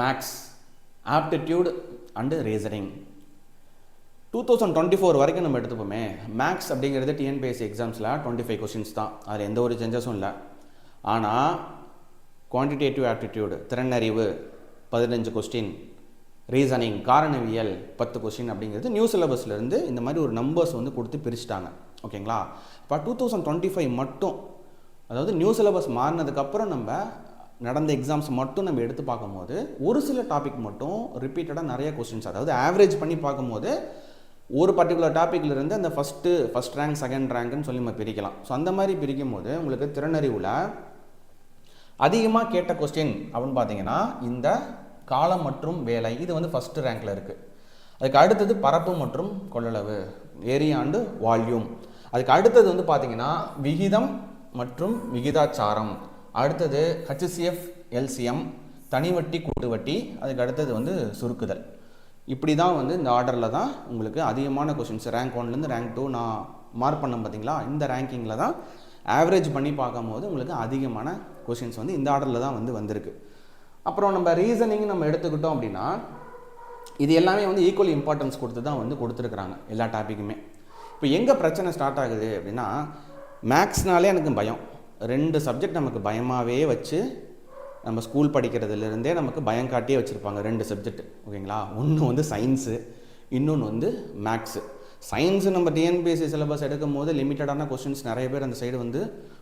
Maths aptitude and reasoning two thousand twenty four வரைக்கும் நம்ம எடுத்துப்போமே. மேக்ஸ் அப்படிங்கிறது டிஎன்பிஎஸ்சி எக்ஸாம்ஸில் டுவெண்ட்டி ஃபைவ் கொஷின்ஸ் தான். அதில் எந்த ஒரு சேஞ்சஸும் இல்லை. ஆனால் குவான்டிடேட்டிவ் ஆப்டிடியூடு திறனறிவு பதினஞ்சு கொஸ்டின் ரீசனிங் காரணவியல் பத்து கொஸ்டின் அப்படிங்கிறது நியூ சிலபஸ்லேருந்து இந்த மாதிரி ஒரு நம்பர்ஸ் வந்து கொடுத்து பிரிச்சுட்டாங்க. ஓகேங்களா இப்போ டூ தௌசண்ட் டுவெண்ட்டி ஃபைவ் மட்டும் அதாவது நியூ சிலபஸ் மாறினதுக்கப்புறம் நம்ம நடந்த எக்ஸாம்ஸ் மட்டும் நம்ம எடுத்து பார்க்கும்போது ஒரு சில டாபிக் மட்டும் ரிப்பீட்டடாக நிறைய கொஸ்டின்ஸ் அதாவது ஆவரேஜ் பண்ணி பார்க்கும்போது ஒரு பர்டிகுலர் டாப்பிக்லேருந்து அந்த ஃபஸ்ட்டு ஃபஸ்ட் ரேங்க் செகண்ட் ரேங்க்னு சொல்லி நம்ம பிரிக்கலாம். ஸோ அந்த மாதிரி பிரிக்கும் போது உங்களுக்கு திறனறிவில் அதிகமாக கேட்ட கொஸ்டின் அப்படின்னு பார்த்தீங்கன்னா இந்த காலம் மற்றும் வேலை இது வந்து ஃபஸ்ட்டு ரேங்க்கில் இருக்குது அதுக்கு அடுத்தது பரப்பு மற்றும் கொள்ளளவு ஏரியாண்டு வால்யூம் அதுக்கு அடுத்தது வந்து பார்த்தீங்கன்னா விகிதம் மற்றும் விகிதாச்சாரம். அடுத்தது ஹச்சிசிஎஃப் எல்சிஎம் தனி வட்டி கூட்டு வட்டி அதுக்கு அடுத்தது வந்து சுருக்குதல். இப்படி தான் வந்து இந்த ஆர்டரில் தான் உங்களுக்கு அதிகமான கொஷின்ஸ் ரேங்க் ஒன்லேருந்து ரேங்க் டூ நான் மார்க் பண்ணேன் பார்த்தீங்களா இந்த ரேங்கிங்கில் தான் ஆவரேஜ் பண்ணி பார்க்கும்போது உங்களுக்கு அதிகமான கொஷின்ஸ் வந்து இந்த ஆர்டரில் தான் வந்து வந்திருக்கு. அப்புறம் நம்ம ரீசனிங் நம்ம எடுத்துக்கிட்டோம் அப்படின்னா இது எல்லாமே வந்து ஈக்குவல் இம்பார்ட்டன்ஸ் கொடுத்து தான் வந்து கொடுத்துருக்குறாங்க எல்லா டாப்பிக்குமே இப்போ எங்கே பிரச்சனை ஸ்டார்ட் ஆகுது அப்படின்னா மேக்ஸ்னாலே எனக்கு பயம். ரெண்டு சப்ஜெக்ட் நமக்கு பயமாகவே வச்சு நம்ம ஸ்கூல் படிக்கிறதுலேருந்தே நமக்கு பயம் காட்டியே வச்சுருப்பாங்க ரெண்டு சப்ஜெக்ட் ஓகேங்களா ஒன்று வந்து சயின்ஸு இன்னொன்று வந்து மேக்ஸு சயின்ஸு நம்ம டிஎன்பிஎஸ்சி சிலபஸ் எடுக்கும் போது லிமிட்டடான கொஸ்டின்ஸ் நிறைய பேர் அந்த சைடு வந்து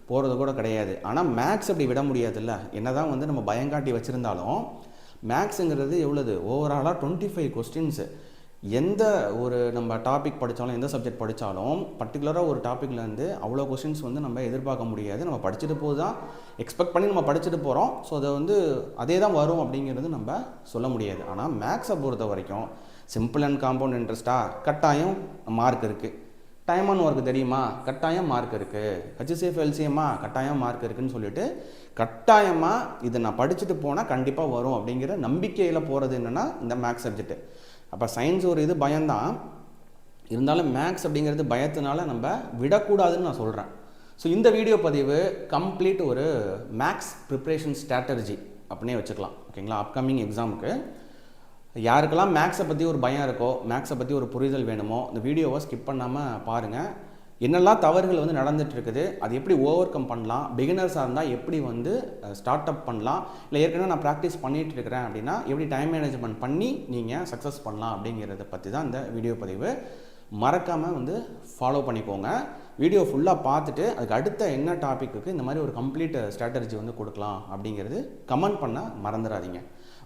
போகிறது கூட கிடையாது. ஆனால் மேக்ஸ் அப்படி விட முடியாதுல்ல. என்ன தான் வந்து நம்ம பயங்காட்டி வச்சுருந்தாலும் மேக்ஸுங்கிறது எவ்வளோது ஓவராலாக டுவெண்ட்டி ஃபைவ் கொஸ்டின்ஸு எந்த ஒரு நம்ம டாபிக் படித்தாலும் எந்த சப்ஜெக்ட் படித்தாலும் பர்டிகுலராக ஒரு டாப்பிக்லேருந்து அவ்வளோ கொஷின்ஸ் வந்து நம்ம எதிர்பார்க்க முடியாது. நம்ம படிச்சுட்டு போது தான் எக்ஸ்பெக்ட் பண்ணி நம்ம படிச்சுட்டு போகிறோம் ஸோ அதை வந்து அதே தான் வரும் அப்படிங்கிறது நம்ம சொல்ல முடியாது. ஆனால் மேக்ஸை பொறுத்த வரைக்கும் சிம்பிள் அண்ட் காம்பவுண்ட் இன்ட்ரெஸ்ட்டாக கட்டாயம் மார்க் இருக்குது டைம் அண்ட் ஒர்க் தெரியுமா? கட்டாயம் மார்க் இருக்குது ஹெச்சிசிஎஃப் எல்சிஎம்மா கட்டாயம் மார்க் இருக்குதுன்னு சொல்லிட்டு கட்டாயமாக இதை நான் படிச்சுட்டு போனால் கண்டிப்பாக வரும் அப்படிங்கிற நம்பிக்கையில் போகிறது என்னென்னா இந்த மேக்ஸ் சப்ஜெக்ட்டு அப்போ சயின்ஸ் ஒரு இது பயம்தான். இருந்தாலும் மேக்ஸ் அப்படிங்கிறது பயத்தினால நம்ம விடக்கூடாதுன்னு நான் சொல்கிறேன் ஸோ இந்த வீடியோ பதிவு கம்ப்ளீட் ஒரு மேக்ஸ் ப்ரிப்ரேஷன் ஸ்ட்ராட்டஜி அப்படின்னே வச்சுக்கலாம். ஓகேங்களா அப்கமிங் எக்ஸாமுக்கு யாருக்கெல்லாம் மேக்ஸை பற்றி ஒரு பயம் இருக்கோ மேக்ஸை பற்றி ஒரு புரிதல் வேணுமோ இந்த வீடியோவை ஸ்கிப் பண்ணாமல் பாருங்கள் என்னெல்லாம் தவறுகள் வந்து நடந்துட்டு இருக்குது அது எப்படி ஓவர் கம் பண்ணலாம் பிகினர்ஸாக இருந்தால் எப்படி வந்து ஸ்டார்ட் அப் பண்ணலாம் இல்லை ஏற்கனவே நான் ப்ராக்டிஸ் பண்ணிகிட்டு இருக்கிறேன் அப்படின்னா எப்படி டைம் மேனேஜ்மெண்ட் பண்ணி நீங்கள் சக்ஸஸ் பண்ணலாம் அப்படிங்கிறத பற்றி தான் இந்த வீடியோ பதிவு. மறக்காமல் வந்து ஃபாலோ பண்ணிக்கோங்க. வீடியோ ஃபுல்லாக பார்த்துட்டு அதுக்கு அடுத்த என்ன டாப்பிக்கு இந்த மாதிரி ஒரு கம்ப்ளீட் ஸ்ட்ராட்டஜி வந்து கொடுக்கலாம் அப்படிங்கிறது கமெண்ட் பண்ண மறந்துடாதீங்க.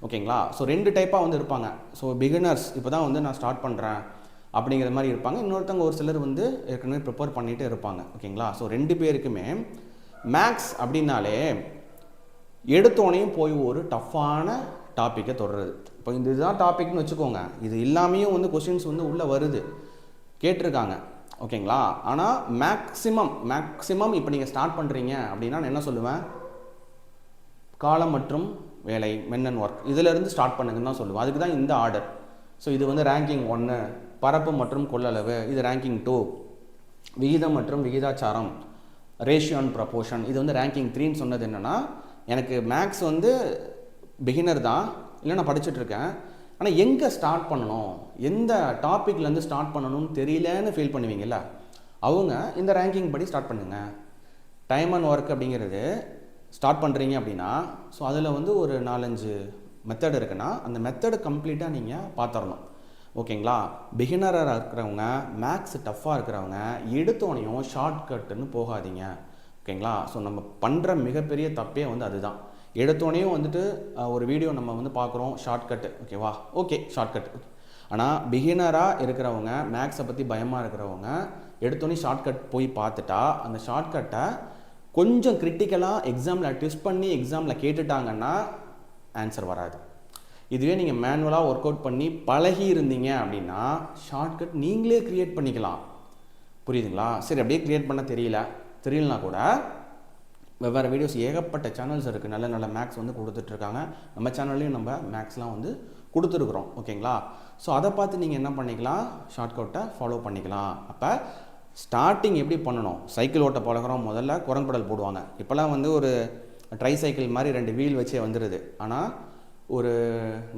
ஓகேங்களா ஸோ ரெண்டு டைப்பாக வந்து இருப்பாங்க. ஸோ பிகினர்ஸ் இப்போ தான் வந்து நான் ஸ்டார்ட் பண்ணுறேன் அப்படிங்கிற மாதிரி இருப்பாங்க. இன்னொருத்தவங்க ஒரு சிலர் வந்து ஏற்கனவே ப்ரிப்பேர் பண்ணிகிட்டே இருப்பாங்க. ஓகேங்களா? ஸோ ரெண்டு பேருக்குமே மேக்ஸ் அப்படின்னாலே எடுத்தோனையும் போய் ஒரு டஃப்பான டாப்பிக்கை தொடருது. இப்போ இந்த இதுதான் டாபிக்னு வச்சுக்கோங்க. இது இல்லாமையும் வந்து கொஷின்ஸ் வந்து உள்ளே வருது. கேட்டிருக்காங்க. ஓகேங்களா? ஆனால் மேக்ஸிமம் மேக்ஸிமம் இப்போ நீங்கள் ஸ்டார்ட் பண்ணுறீங்க அப்படின்னா நான் என்ன சொல்லுவேன்? காலம் மற்றும் வேலை மென் அண்ட் ஒர்க் இதிலேருந்து ஸ்டார்ட் பண்ணுங்கன்னு தான் சொல்லுவேன். அதுக்கு தான் இந்த ஆர்டர் ஸோ இது வந்து ரேங்கிங் ஒன்று பரப்பு மற்றும் கொள்ளளவு. இது ரேங்கிங் டூ விகிதம் மற்றும் விகிதாச்சாரம். ரேஷியோ அண்ட் ப்ரப்போர்ஷன் இது வந்து ரேங்கிங் த்ரீன்னு சொன்னது என்னென்னா எனக்கு மேக்ஸ் வந்து பிகினர் தான். இல்லை நான் படிச்சுட்டு இருக்கேன் ஆனால் எங்கே ஸ்டார்ட் பண்ணணும்? எந்த டாப்பிக்லேருந்து ஸ்டார்ட் பண்ணணும்னு தெரியலன்னு ஃபீல் பண்ணுவீங்கல்ல? அவங்க இந்த ரேங்கிங் படி ஸ்டார்ட் பண்ணுங்கள் டைம் அண்ட் ஒர்க் அப்படிங்கிறது ஸ்டார்ட் பண்ணுறீங்க அப்படின்னா ஸோ அதில் வந்து ஒரு நாலஞ்சு மெத்தட் இருக்குன்னா அந்த மெத்தடு கம்ப்ளீட்டாக நீங்கள் பார்த்துடணும் ஓகேங்களா? பிகினராக இருக்கிறவங்க மேக்ஸ் டஃப்பாக இருக்கிறவங்க எடுத்தோனையும் ஷார்ட்கட்டுன்னு போகாதீங்க. ஓகேங்களா? ஸோ நம்ம பண்ணுற மிகப்பெரிய தப்பே வந்து அதுதான். எடுத்தோனையும் வந்துட்டு ஒரு வீடியோ நம்ம வந்து பார்க்குறோம் ஷார்ட்கட்டு ஓகேவா? ஓகே ஷார்ட்கட் ஆனால் பிகினராக இருக்கிறவங்க மேக்ஸை பற்றி பயமாக இருக்கிறவங்க எடுத்தோடனே ஷார்ட்கட் போய் பார்த்துட்டா அந்த ஷார்ட்கட்டை கொஞ்சம் கிரிட்டிக்கலாக எக்ஸாமில் ட்விஸ்ட் பண்ணி எக்ஸாமில் கேட்டுட்டாங்கன்னா ஆன்சர் வராது. இதுவே நீங்கள் மேனுவலாக ஒர்க் அவுட் பண்ணி பழகி இருந்தீங்க அப்படின்னா ஷார்ட்கட் நீங்களே க்ரியேட் பண்ணிக்கலாம். புரியுதுங்களா? சரி அப்படியே க்ரியேட் பண்ண தெரியல. தெரியலனா கூட வெவ்வேறு வீடியோஸ் ஏகப்பட்ட சேனல்ஸ் இருக்குது நல்ல நல்ல மேக்ஸ் வந்து கொடுத்துட்ருக்காங்க. நம்ம சேனல்லையும் நம்ம மேக்ஸ்லாம் வந்து கொடுத்துருக்குறோம். ஓகேங்களா? ஸோ அதை பார்த்து நீங்கள் என்ன பண்ணிக்கலாம்? ஷார்ட்கட்டை ஃபாலோ பண்ணிக்கலாம். அப்போ ஸ்டார்டிங் எப்படி பண்ணணும்? சைக்கிள் ஓட்ட பழகிறோம். முதல்ல குரங்குடல் போடுவாங்க. இப்போல்லாம் வந்து ஒரு ட்ரை சைக்கிள் மாதிரி ரெண்டு வீல் வச்சே வந்துடுது ஆனால் ஒரு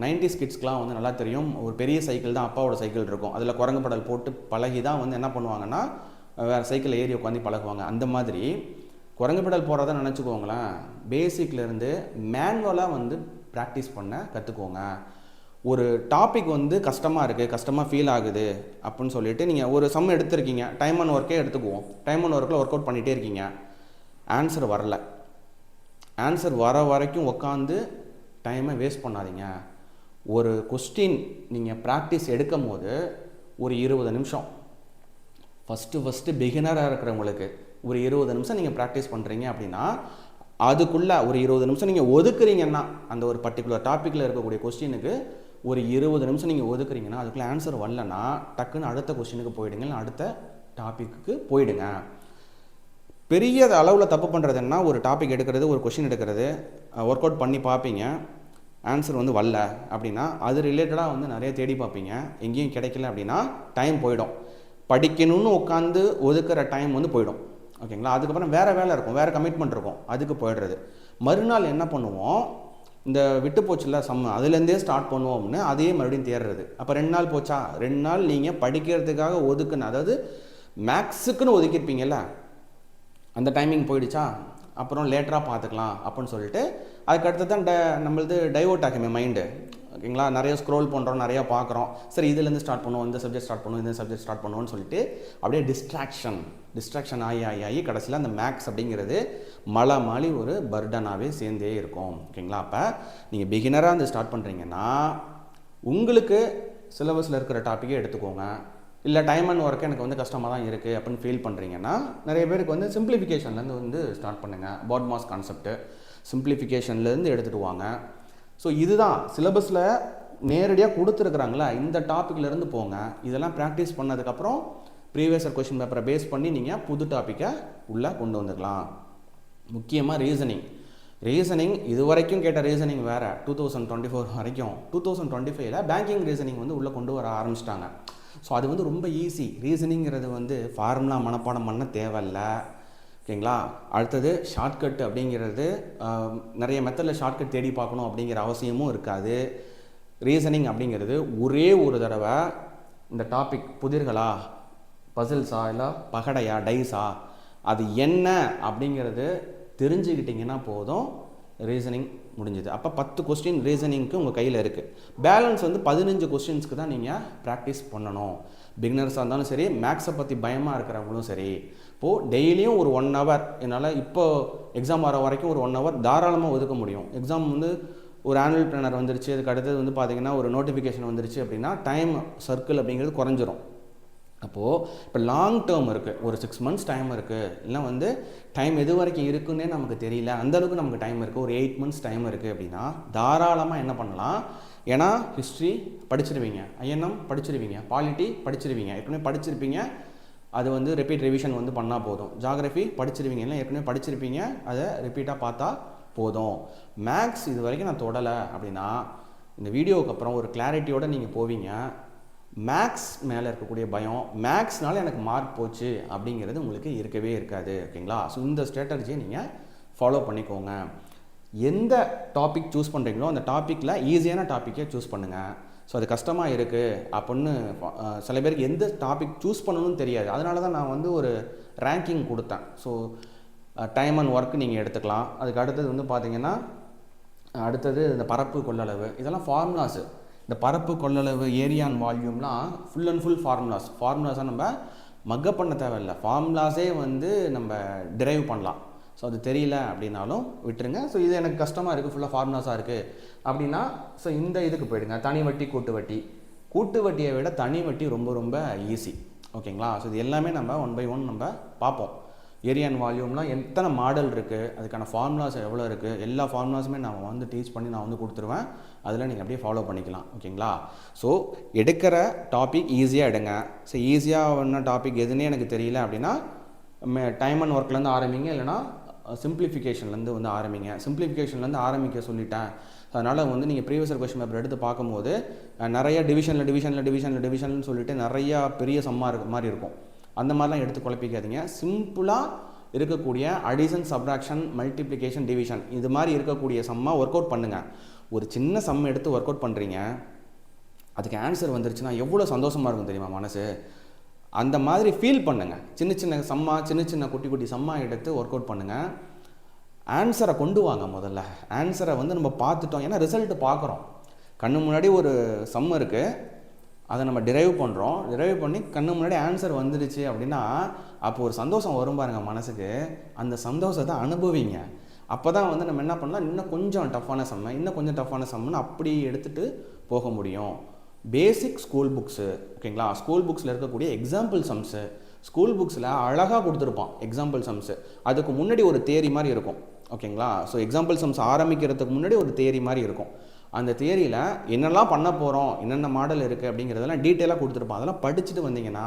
நைன்டிஸ் கிட்ஸ்க்கெலாம் வந்து நல்லா தெரியும். ஒரு பெரிய சைக்கிள் தான் அப்பாவோட சைக்கிள் இருக்கும். அதில் குரங்கு படல் போட்டு பழகி தான் வந்து என்ன பண்ணுவாங்கன்னா வேறு சைக்கிளில் ஏறி உட்காந்து பழகுவாங்க. அந்த மாதிரி குரங்கு படல் போகிறத நினச்சிக்கோங்களேன். பேசிக்லேருந்து மேனுவலாக வந்து ப்ராக்டிஸ் பண்ண கற்றுக்கோங்க ஒரு டாபிக் வந்து கஷ்டமாக இருக்குது கஷ்டமாக ஃபீல் ஆகுது அப்படின்னு சொல்லிட்டு நீங்கள் ஒரு சம் எடுத்திருக்கீங்க. டைம் அண்ட் ஒர்க்கே எடுத்துக்குவோம். டைம் அண்ட் ஒர்க்கில் ஒர்க் அவுட் பண்ணிகிட்டே இருக்கீங்க. ஆன்சர் வரல. ஆன்சர் வர வரைக்கும் உட்காந்து டைமை வேஸ்ட் பண்ணாதீங்க. ஒரு கொஸ்டின் நீங்கள் ப்ராக்டிஸ் எடுக்கும் போது ஒரு இருபது நிமிஷம். ஃபஸ்ட்டு ஃபஸ்ட்டு பிகினராக இருக்கிறவங்களுக்கு ஒரு இருபது நிமிஷம் நீங்கள் ப்ராக்டிஸ் பண்ணுறீங்க அப்படின்னா அதுக்குள்ளே ஒரு இருபது நிமிஷம் நீங்கள் ஒதுக்குறீங்கன்னா அந்த ஒரு பர்டிகுலர் டாப்பிக்கில் இருக்கக்கூடிய கொஸ்டினுக்கு ஒரு இருபது நிமிஷம் நீங்கள் ஒதுக்குறீங்கன்னா அதுக்குள்ளே ஆன்சர் வரலன்னா டக்குன்னு அடுத்த கொஸ்டினுக்கு போயிடுங்க இல்லை அடுத்த டாப்பிக்கு போயிடுங்க. பெரிய அளவில் தப்பு பண்ணுறது என்ன ஒரு டாபிக் எடுக்கிறது ஒரு கொஷின் எடுக்கிறது ஒர்க் அவுட் பண்ணி பார்ப்பீங்க. ஆன்சர் வந்து வரல அப்படின்னா அது ரிலேட்டடாக வந்து நிறைய தேடி பார்ப்பீங்க. எங்கேயும் கிடைக்கல அப்படின்னா டைம் போயிடும். படிக்கணும்னு உட்காந்து ஒதுக்குற டைம் வந்து போயிடும். ஓகேங்களா அதுக்கப்புறம் வேறு வேலை இருக்கும். வேறு கமிட்மெண்ட் இருக்கும். அதுக்கு போயிடுறது. மறுநாள் என்ன பண்ணுவோம்? இந்த விட்டு போச்சுல சம் அதுலேருந்தே ஸ்டார்ட் பண்ணுவோம்னு அதையே மறுபடியும் தேடுறது. அப்போ ரெண்டு நாள் போச்சா? ரெண்டு நாள் நீங்கள் படிக்கிறதுக்காக ஒதுக்குன்னு அதாவது மேக்ஸுக்குன்னு ஒதுக்கியிருப்பீங்கல்ல? அந்த டைமிங் போயிடுச்சா? அப்புறம் லேட்டராக பார்த்துக்கலாம் அப்படின்னு சொல்லிட்டு அதுக்கடுத்து தான் ட நம்மளது டைவர்ட் ஆகுமே மைண்டு ஓகேங்களா? நிறைய ஸ்க்ரோல் பண்ணுறோம் நிறையா பார்க்குறோம். சரி இதுலேருந்து ஸ்டார்ட் பண்ணுவோம் இந்த சப்ஜெக்ட் ஸ்டார்ட் பண்ணுவோம் இந்த சப்ஜெக்ட் ஸ்டார்ட் பண்ணுவோம்னு சொல்லிட்டு அப்படியே டிஸ்ட்ராக்ஷன் டிஸ்ட்ராக்ஷன் ஆகி ஆகி ஆகி கடைசியில் அந்த மேக்ஸ் அப்படிங்கிறது மலை மாலி ஒரு பர்டனாகவே சேர்ந்தே இருக்கும். ஓகேங்களா? அப்போ நீங்கள் பிகினராக வந்து ஸ்டார்ட் பண்ணுறீங்கன்னா உங்களுக்கு சிலபஸில் இருக்கிற டாப்பிக்கே எடுத்துக்கோங்க. இல்லை டைம் அண்ட் ஒர்க் எனக்கு வந்து கஷ்டமாக தான் இருக்குது அப்படின்னு ஃபீல் பண்ணுறீங்கன்னா நிறைய பேருக்கு வந்து சிம்பிளிஃபிகேஷன்லேருந்து வந்து ஸ்டார்ட் பண்ணுங்கள் பாட் மாஸ் கான்செப்ட்டு சிம்பிளிஃபிகேஷன்லேருந்து எடுத்துகிட்டு வாங்க. ஸோ இதுதான். சிலபஸில் நேரடியாக கொடுத்துருக்குறாங்களா? இந்த டாப்பிக்லேருந்து போங்க. இதெல்லாம் ப்ராக்டிஸ் பண்ணதுக்கப்புறம் ப்ரீவியஸர் கொஷின் பேப்பரை பேஸ் பண்ணி நீங்கள் புது டாப்பிக்கை உள்ளே கொண்டு வந்துக்கலாம் முக்கியமாக ரீசனிங் ரீசனிங் இது வரைக்கும் கேட்ட ரீசனிங் வேறு. டூ தௌசண்ட் டுவெண்ட்டி ஃபோர் வரைக்கும். டூ தௌசண்ட் டுவெண்ட்டி ஃபைவ்ல பேங்கிங் ரீசனிங் வந்து உள்ளே கொண்டு வர ஆரம்பிச்சிட்டாங்க. ஸோ அது வந்து ரொம்ப ஈஸி ரீசனிங்கிறது வந்து ஃபார்முலா மனப்பாடம் பண்ண தேவையில்லை. ஓகேங்களா? அடுத்தது ஷார்ட்கட் அப்படிங்கிறது நிறைய மெத்தடில் ஷார்ட்கட் தேடி பார்க்கணும் அப்படிங்கிற அவசியமும் இருக்காது. ரீசனிங் அப்படிங்கிறது ஒரே ஒரு தடவை இந்த டாபிக் புதிர்களா பசில்ஸா இல்லை பகடையா டைஸா அது என்ன அப்படிங்கிறது தெரிஞ்சுக்கிட்டிங்கன்னா போதும். ரீசனிங் முடிஞ்சுது. அப்போ பத்து கொஸ்டின் ரீசனிங்க்கு உங்கள் கையில் இருக்குது பேலன்ஸ் வந்து பதினஞ்சு கொஸ்டின்ஸ்க்கு தான் நீங்கள் ப்ராக்டிஸ் பண்ணணும். பிகினர்ஸாக இருந்தாலும் சரி மேக்ஸை பற்றி பயமாக இருக்கிறவங்களும் சரி இப்போது டெய்லியும் ஒரு ஒன் ஹவர் என்னால் இப்போ எக்ஸாம் வர வரைக்கும் ஒரு ஒன் ஹவர் தாராளமாக ஒதுக்க முடியும். எக்ஸாம் வந்து ஒரு ஆனுவல் பிளானர் வந்துருச்சு. அதுக்கு அடுத்தது வந்து பார்த்தீங்கன்னா ஒரு நோட்டிஃபிகேஷன் வந்துருச்சு அப்படின்னா டைம் சர்க்கிள் அப்படிங்கிறது குறைஞ்சிரும். அப்போது இப்போ லாங் டேர்ம் இருக்குது ஒரு சிக்ஸ் மந்த்ஸ் டைம் இருக்குது இல்லை வந்து டைம் எது வரைக்கும் இருக்குன்னே நமக்கு தெரியல. அந்தளவுக்கு நமக்கு டைம் இருக்குது ஒரு எயிட் மந்த்ஸ் டைம் இருக்குது அப்படின்னா தாராளமாக என்ன பண்ணலாம்? ஏன்னா ஹிஸ்ட்ரி படிச்சிருவீங்க. ஐஎன்எம் படிச்சிருவீங்க. பாலிட்டி படிச்சிருவீங்க. ஏற்கனவே படிச்சிருப்பீங்க. அது வந்து ரிப்பீட் ரிவிஷன் வந்து பண்ணால் போதும். ஜாகிரஃபி படிச்சிருவீங்க. இல்லை ஏற்கனவே படிச்சிருப்பீங்க. அதை ரிப்பீட்டாக பார்த்தா போதும். மேக்ஸ் இது வரைக்கும் நான் தொடலை அப்படின்னா இந்த வீடியோவுக்கு அப்புறம் ஒரு கிளாரிட்டியோடு நீங்கள் போவீங்க. மேக்ஸ் மேலே இருக்கக்கூடிய பயம் மேக்ஸ்னால எனக்கு மார்க் போச்சு அப்படிங்கிறது உங்களுக்கு இருக்கவே இருக்காது ஓகேங்களா? ஸோ இந்த ஸ்ட்ராட்டஜியை நீங்கள் ஃபாலோ பண்ணிக்கோங்க. எந்த டாபிக் சூஸ் பண்ணுறீங்களோ அந்த டாப்பிக்கில் ஈஸியான டாப்பிக்கே சூஸ் பண்ணுங்கள் ஸோ அது கஷ்டமாக இருக்குது அப்படின்னு சில பேருக்கு எந்த டாபிக் சூஸ் பண்ணணும்னு தெரியாது. அதனால தான் நான் வந்து ஒரு ரேங்கிங் கொடுத்தேன். ஸோ டைம் அண்ட் ஒர்க் நீங்கள் எடுத்துக்கலாம். அதுக்கு அடுத்தது வந்து பார்த்தீங்கன்னா அடுத்தது இந்த பரப்பு கொள்ளளவு. இதெல்லாம் ஃபார்முலாஸு இந்த பரப்பு கொள்ளளவு ஏரியான் வால்யூம்லாம் ஃபுல் அண்ட் ஃபுல் ஃபார்முலாஸ் ஃபார்முலாஸாக நம்ம மக்க பண்ண தேவையில்லை. ஃபார்முலாஸே வந்து நம்ம டிரைவ் பண்ணலாம். ஸோ அது தெரியல அப்படின்னாலும் விட்டுருங்க. ஸோ இது எனக்கு கஷ்டமாக இருக்குது ஃபுல்லாக ஃபார்முலாஸாக இருக்குது அப்படின்னா ஸோ இந்த இதுக்கு போயிடுங்க. தனி வட்டி கூட்டு வட்டி. கூட்டு வட்டியை விட தனி வட்டி ரொம்ப ரொம்ப ஈஸி ஓகேங்களா ஸோ இது எல்லாமே நம்ம ஒன் பை ஒன் நம்ம பார்ப்போம். ஏரியா அண்ட் வால்யூம்லாம் எத்தனை மாடல் இருக்குது அதுக்கான ஃபார்முலாஸ் எவ்வளோ இருக்குது எல்லா ஃபார்முலாஸுமே நான் வந்து டீச் பண்ணி நான் வந்து கொடுத்துருவேன். அதில் நீங்கள் அப்படியே ஃபாலோ பண்ணிக்கலாம் ஓகேங்களா? ஸோ எடுக்கிற டாபிக் ஈஸியாக எடுங்க. ஸோ ஈஸியாக ஒன்றும் டாபிக் எதுன்னே எனக்கு தெரியல அப்படின்னா டைம் அண்ட் ஒர்க்லேருந்து ஆரம்பிங்க இல்லைனா சிம்பிளிஃபிகேஷன்லேருந்து வந்து ஆரம்பிங்க. சிம்பிளிஃபிகேஷன்லேருந்து ஆரம்பிக்க சொல்லிட்டேன். அதனால் வந்து நீங்கள் ப்ரீவியஸர் கொஸ்டின் பேப்பர் எடுத்து பார்க்கும்போது நிறைய டிவிஷனில் டிவிஷனில் டிவிஷனில் டிவிஷன் சொல்லிட்டு நிறையா பெரிய சம்மா இருக்க மாதிரி இருக்கும். அந்த மாதிரிலாம் எடுத்து குழப்பிக்காதீங்க. சிம்பிளாக இருக்கக்கூடிய அடிஷன் சப்ராக்ஷன் மல்டிப்ளிகேஷன் டிவிஷன் இது மாதிரி இருக்கக்கூடிய சம்மாக ஒர்க் அவுட் பண்ணுங்கள் ஒரு சின்ன சம் எடுத்து ஒர்க் அவுட் பண்ணுறீங்க அதுக்கு ஆன்சர் வந்துருச்சுன்னா எவ்வளோ சந்தோஷமாக இருக்கும் தெரியுமா மனசு? அந்த மாதிரி ஃபீல் பண்ணுங்கள் சின்ன சின்ன சம்மா சின்ன சின்ன குட்டி குட்டி சம்மா எடுத்து ஒர்க் அவுட் பண்ணுங்கள் ஆன்சரை கொண்டு வாங்க முதல்ல. ஆன்சரை வந்து நம்ம பார்த்துட்டோம். ஏன்னா ரிசல்ட்டு பார்க்குறோம். கண்ணு முன்னாடி ஒரு சம் இருக்குது அதை நம்ம டிரைவ் பண்ணுறோம் டிரைவ் பண்ணி கண்ணு முன்னாடி ஆன்சர் வந்துடுச்சு அப்படின்னா அப்போ ஒரு சந்தோஷம் வரும் பாருங்கள் மனசுக்கு. அந்த சந்தோஷத்தை அனுபவிங்க. அப்போ தான் வந்து நம்ம என்ன பண்ணலாம்? இன்னும் கொஞ்சம் டஃப்பான சம்மை இன்னும் கொஞ்சம் டஃப்பான சம்முன்னு அப்படி எடுத்துகிட்டு போக முடியும். பேசிக் ஸ்கூல் புக்ஸு ஓகேங்களா ஸ்கூல் புக்ஸில் இருக்கக்கூடிய எக்ஸாம்பிள் சம்ஸு ஸ்கூல் புக்ஸில் அழகாக கொடுத்துருப்பான் எக்ஸாம்பிள் சம்ஸு அதுக்கு முன்னாடி ஒரு தேரி மாதிரி இருக்கும். ஓகேங்களா ஸோ எக்ஸாம்பிள் சம்ஸ் ஆரம்பிக்கிறதுக்கு முன்னாடி ஒரு தேரி மாதிரி இருக்கும். அந்த தியரியில் என்னெல்லாம் பண்ண போகிறோம் என்னென்ன மாடல் இருக்குது அப்படிங்கிறதெல்லாம் டீட்டெயிலாக கொடுத்துருப்பான் அதெல்லாம் படிச்சுட்டு வந்தீங்கன்னா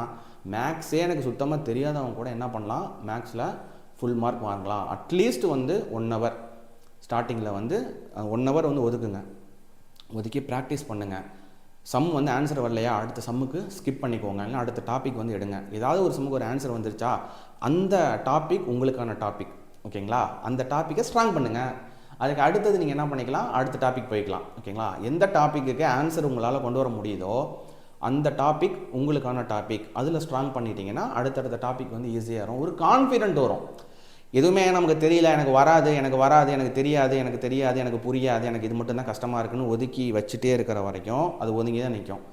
மேக்ஸே எனக்கு சுத்தமாக தெரியாதவங்க கூட என்ன பண்ணலாம்? மேக்ஸில் ஃபுல் மார்க் வாங்கலாம். அட்லீஸ்ட் வந்து ஒன் ஹவர் ஸ்டார்டிங்கில் வந்து ஒன் ஹவர் வந்து ஒதுக்குங்க. ஒதுக்கி ப்ராக்டிஸ் பண்ணுங்கள் சம் வந்து ஆன்சர் வரலையா? அடுத்த சம்முக்கு ஸ்கிப் பண்ணிக்கோங்க. இல்லை அடுத்த டாபிக் வந்து எடுங்க. ஏதாவது ஒரு சம்முக்கு ஒரு ஆன்சர் வந்துருச்சா? அந்த டாபிக் உங்களுக்கான டாபிக் ஓகேங்களா அந்த டாப்பிக்கை ஸ்ட்ராங் பண்ணுங்கள் அதுக்கு அடுத்தது நீங்கள் என்ன பண்ணிக்கலாம்? அடுத்த டாபிக் போய்க்கலாம். ஓகேங்களா? எந்த டாப்பிக்கு ஆன்சர் உங்களால் கொண்டு வர முடியுதோ அந்த டாபிக் உங்களுக்கான டாபிக் அதில் ஸ்ட்ராங் பண்ணிட்டீங்கன்னா அடுத்தடுத்த டாபிக் வந்து ஈஸியாக வரும். ஒரு கான்ஃபிடென்ட் வரும். எதுவுமே நமக்கு தெரியல எனக்கு வராது எனக்கு வராது எனக்கு தெரியாது எனக்கு தெரியாது எனக்கு புரியாது எனக்கு இது மட்டும் தான் கஷ்டமாக இருக்குன்னு ஒதுக்கி வச்சுட்டே இருக்கிற வரைக்கும் அது ஒதுங்கி தான் நிற்கும்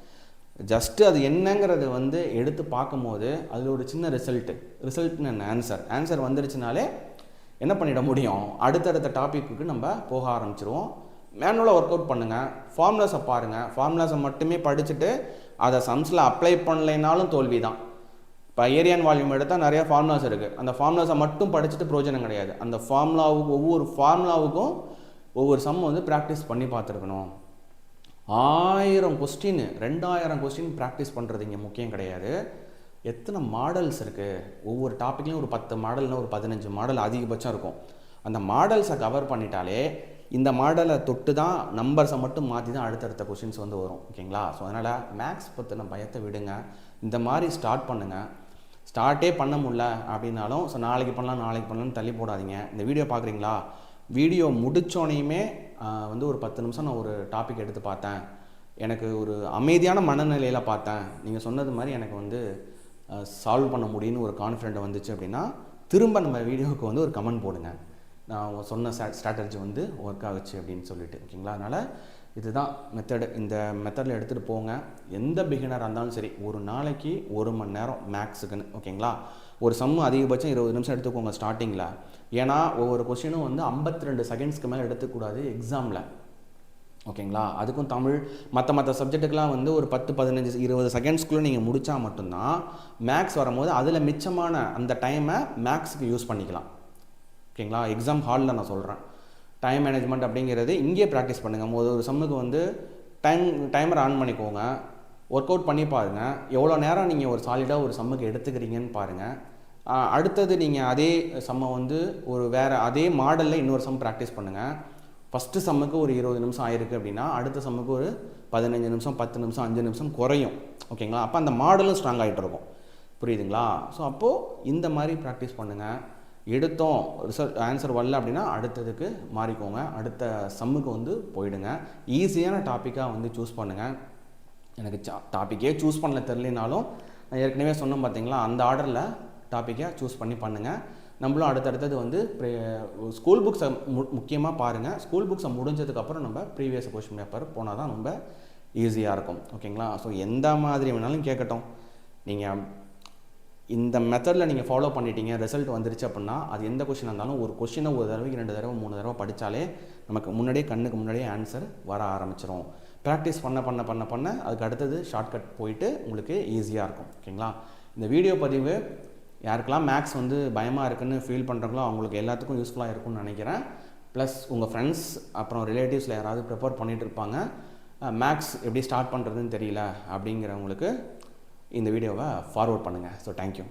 ஜஸ்ட்டு அது என்னங்கிறது வந்து எடுத்து பார்க்கும்போது அதில் ஒரு சின்ன ரிசல்ட்டு ரிசல்ட்னு என்ன? ஆன்சர் ஆன்சர் வந்துருச்சுனாலே என்ன பண்ணிட முடியும்? அடுத்தடுத்த டாப்பிக்கு நம்ம போக ஆரம்பிச்சிருவோம். மேனுவலாக ஒர்க் அவுட் பண்ணுங்கள் ஃபார்முலாஸை பாருங்கள் ஃபார்முலாஸை மட்டுமே படிச்சுட்டு அதை சம்ஸில் அப்ளை பண்ணலைனாலும் தோல்வி தான் இப்போ ஏரியான் வால்யூம் எடுத்தால் நிறையா ஃபார்முலாஸ் இருக்குது அந்த ஃபார்முலாஸை மட்டும் படிச்சுட்டு பிரயோஜனம் கிடையாது. அந்த ஃபார்முலாவுக்கு ஒவ்வொரு ஃபார்முலாவுக்கும் ஒவ்வொரு சம் வந்து ப்ராக்டிஸ் பண்ணி பார்த்துருக்கணும். ஆயிரம் கொஸ்டின் ரெண்டாயிரம் கொஸ்டின் ப்ராக்டிஸ் பண்ணுறது இங்கே முக்கியம் கிடையாது. எத்தனை மாடல்ஸ் இருக்குது ஒவ்வொரு டாப்பிக்லையும் ஒரு பத்து மாடல்னா ஒரு பதினஞ்சு மாடல் அதிகபட்சம் இருக்கும். அந்த மாடல்ஸை கவர் பண்ணிட்டாலே இந்த மாடலை தொட்டு தான் நம்பர்ஸை மட்டும் மாற்றி தான் அடுத்தடுத்த கொஷின்ஸ் வந்து வரும். ஓகேங்களா ஸோ அதனால் மேக்ஸ் பற்றின பயத்தை விடுங்க. இந்த மாதிரி ஸ்டார்ட் பண்ணுங்கள் ஸ்டார்ட்டே பண்ண முடில அப்படின்னாலும் ஸோ நாளைக்கு பண்ணலாம் நாளைக்கு பண்ணலாம்னு தள்ளி போடாதீங்க. இந்த வீடியோ பார்க்குறீங்களா? வீடியோ முடித்தோனையுமே வந்து ஒரு பத்து நிமிஷம் நான் ஒரு டாபிக் எடுத்து பார்த்தேன். எனக்கு ஒரு அமைதியான மனநிலையில் பார்த்தேன். நீங்கள் சொன்னது மாதிரி எனக்கு வந்து சால்வ் பண்ண முடியும்னு ஒரு கான்ஃபிடென்ட் வந்துச்சு அப்படின்னா திரும்ப நம்ம வீடியோவுக்கு வந்து ஒரு கமெண்ட் போடுங்க. நான் சொன்ன ஸ்ட்ராட்டஜி வந்து ஒர்க் ஆகுச்சு அப்படின்னு சொல்லிட்டு ஓகேங்களா? அதனால் இதுதான் மெத்தடு இந்த மெத்தடில் எடுத்துகிட்டு போங்க. எந்த பிகினராக இருந்தாலும் சரி ஒரு நாளைக்கு ஒரு மணி நேரம் மேக்ஸுக்குன்னு ஓகேங்களா? ஒரு சம்மு அதிகபட்சம் இருபது நிமிஷம் எடுத்துக்கோங்க ஸ்டார்டிங்கில் ஏன்னா ஒவ்வொரு கொஷினும் வந்து ஐம்பத்தி ரெண்டு செகண்ட்ஸ்க்கு மேலே எடுத்துக்கூடாது எக்ஸாமில் ஓகேங்களா? அதுக்கும் தமிழ் மற்ற மற்ற சப்ஜெக்ட்டுக்கெலாம் வந்து ஒரு பத்து பதினஞ்சு இருபது செகண்ட்ஸ்க்குள்ளே நீங்கள் முடித்தா மட்டும்தான் மேக்ஸ் வரும்போது அதில் மிச்சமான அந்த டைமை மேக்ஸுக்கு யூஸ் பண்ணிக்கலாம். ஓகேங்களா? எக்ஸாம் ஹாலில் நான் சொல்கிறேன் டைம் மேனேஜ்மெண்ட் அப்படிங்கிறது இங்கேயே ப்ராக்டிஸ் பண்ணுங்கள் ஒரு சம்முக்கு வந்து டைம் டைமர் ஆன் பண்ணிக்கோங்க. ஒர்க் அவுட் பண்ணி பாருங்கள் எவ்வளோ நேரம் நீங்கள் ஒரு சாலிடாக ஒரு சம்முக்கு எடுத்துக்கிறீங்கன்னு பாருங்கள் அடுத்தது நீங்கள் அதே சம்மை வந்து ஒரு வேறு அதே மாடலில் இன்னொரு சம் ப்ராக்டிஸ் பண்ணுங்கள் ஃபஸ்ட்டு சம்முக்கு ஒரு இருபது நிமிஷம் ஆயிருக்கு அப்படின்னா அடுத்த சம்முக்கு ஒரு பதினஞ்சு நிமிஷம் பத்து நிமிஷம் அஞ்சு நிமிஷம் குறையும். ஓகேங்களா அப்போ அந்த மாடலும் ஸ்ட்ராங் ஆகிட்டு இருக்கும். புரியுதுங்களா? ஸோ அப்போது இந்த மாதிரி ப்ராக்டிஸ் பண்ணுங்கள் எடுத்தோம். ரிசல்ட் ஆன்சர் வரல அப்படின்னா அடுத்ததுக்கு மாறிக்கோங்க. அடுத்த சம்முக்கு வந்து போயிடுங்க. ஈஸியான டாப்பிக்காக வந்து சூஸ் பண்ணுங்கள் எனக்கு சா டாப்பிக்கே சூஸ் பண்ணல தெரிலினாலும் நான் ஏற்கனவே சொன்னோம் பார்த்தீங்களா அந்த ஆர்டரில் டாப்பிக்கை சூஸ் பண்ணி பண்ணுங்கள் நம்மளும் அடுத்தடுத்தது வந்து ஸ்கூல் புக்ஸை மு முக்கியமாக பாருங்கள் ஸ்கூல் புக்ஸை முடிஞ்சதுக்கப்புறம் நம்ம ப்ரீவியஸ் கொஷின் பேப்பர் போனால் தான் ரொம்ப ஈஸியாக இருக்கும். ஓகேங்களா ஸோ எந்த மாதிரி வேணாலும் கேட்கட்டும். நீங்கள் இந்த மெத்தடில் நீங்கள் ஃபாலோ பண்ணிட்டீங்க ரிசல்ட் வந்துருச்சு அப்படின்னா அது எந்த கொஷினாக இருந்தாலும் ஒரு கொஷினை ஒரு தடவை ரெண்டு தடவை மூணு தடவை படித்தாலே நமக்கு முன்னாடியே கண்ணுக்கு முன்னாடியே ஆன்சர் வர ஆரம்பிச்சிடும் ப்ராக்டிஸ் பண்ண பண்ண பண்ண பண்ண அதுக்கு அடுத்தது ஷார்ட்கட் போயிட்டு உங்களுக்கு ஈஸியாக இருக்கும். ஓகேங்களா இந்த வீடியோ பதிவு யாருக்கெல்லாம் மேக்ஸ் வந்து பயமாக இருக்குன்னு ஃபீல் பண்ணுறாங்களோ அவங்களுக்கு எல்லாத்துக்கும் யூஸ்ஃபுல்லாக இருக்கும்னு நினைக்கிறேன். ப்ளஸ் உங்கள் ஃப்ரெண்ட்ஸ் அப்புறம் ரிலேட்டிவ்ஸில் யாராவது ப்ரிப்பேர் பண்ணிகிட்டு இருப்பாங்க. மேக்ஸ் எப்படி ஸ்டார்ட் பண்ணுறதுன்னு தெரியல அப்படிங்கிறவங்களுக்கு இந்த வீடியோவை ஃபார்வர்ட் பண்ணுங்கள் ஸோ தேங்க்யூ